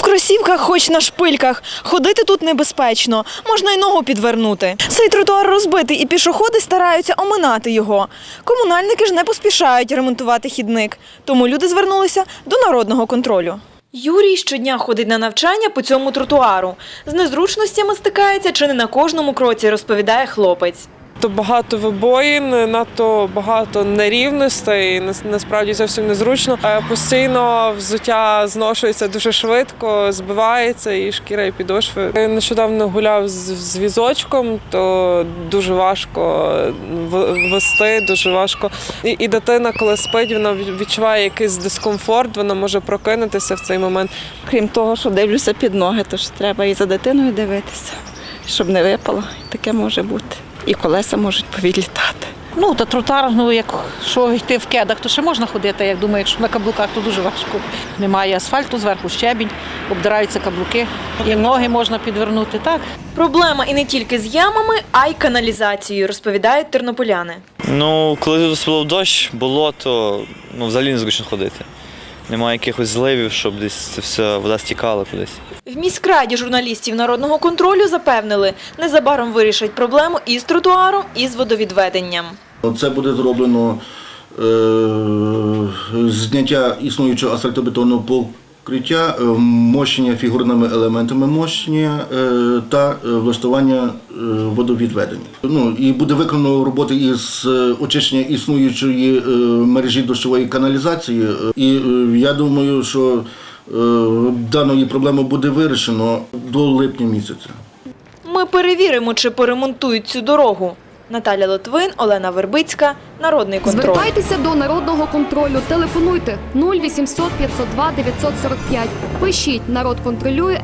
кросівках, хоч на шпильках. Ходити тут небезпечно, можна й ногу підвернути. Цей тротуар розбитий, і пішоходи стараються оминати його. Комунальники ж не поспішають ремонтувати хідник, тому люди звернулися до народного контролю. Юрій щодня ходить на навчання по цьому тротуару. З незручностями стикається чи не на кожному кроці, розповідає хлопець. То багато вибоїн, надто багато нерівностей, насправді зовсім незручно. Е, Постійно взуття зношується дуже швидко, збивається і шкіра, і підошви. Нещодавно гуляв з, візочком, то дуже важко вести, дуже важко. І, і дитина, коли спить, вона відчуває якийсь дискомфорт, вона може прокинутися в цей момент. Крім того, що дивлюся під ноги, то ж треба і за дитиною дивитися, щоб не випало. Таке може бути. І колеса можуть повідлітати. Ну, та тротуар, ну як що йти в кедах, то ще можна ходити. Як думаю, якщо на каблуках, то дуже важко. Немає асфальту, зверху щебінь, обдираються каблуки, і ноги можна підвернути. Так, Проблема і не тільки з ямами, а й каналізацією, розповідають тернополяни. Ну, коли тут було дощ, болото, ну взагалі незручно ходити. Немає якихось зливів, щоб десь це все вода стікала кудись. В міськраді журналістів народного контролю запевнили, незабаром вирішать проблему і з тротуаром, і з водовідведенням. Це буде зроблено е, зняття існуючого асфальтобетонного покриття, е, мощення фігурними елементами мощення е, та е, влаштування водовідведення. Ну і буде виконано роботи із очищення існуючої мережі дощової каналізації. І я думаю, що даної проблеми буде вирішено до липня місяця. Ми перевіримо, чи поремонтують цю дорогу. Наталя Литвин, Олена Вербицька, Народний контроль. Звертайтеся до народного контролю. Телефонуйте 0800 502 945. Пишіть народ контролює.